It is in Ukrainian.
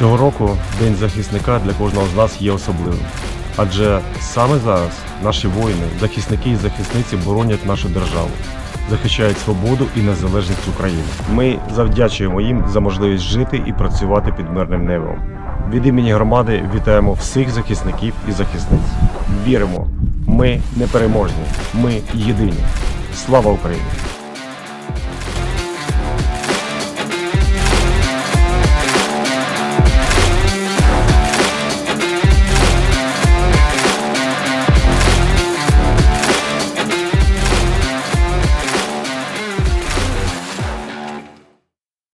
Цього року День захисника для кожного з нас є особливим. Адже саме зараз наші воїни, захисники і захисниці боронять нашу державу, захищають свободу і незалежність України. Ми завдячуємо їм за можливість жити і працювати під мирним небом. Від імені громади вітаємо всіх захисників і захисниць. Віримо, ми непереможні, ми єдині. Слава Україні!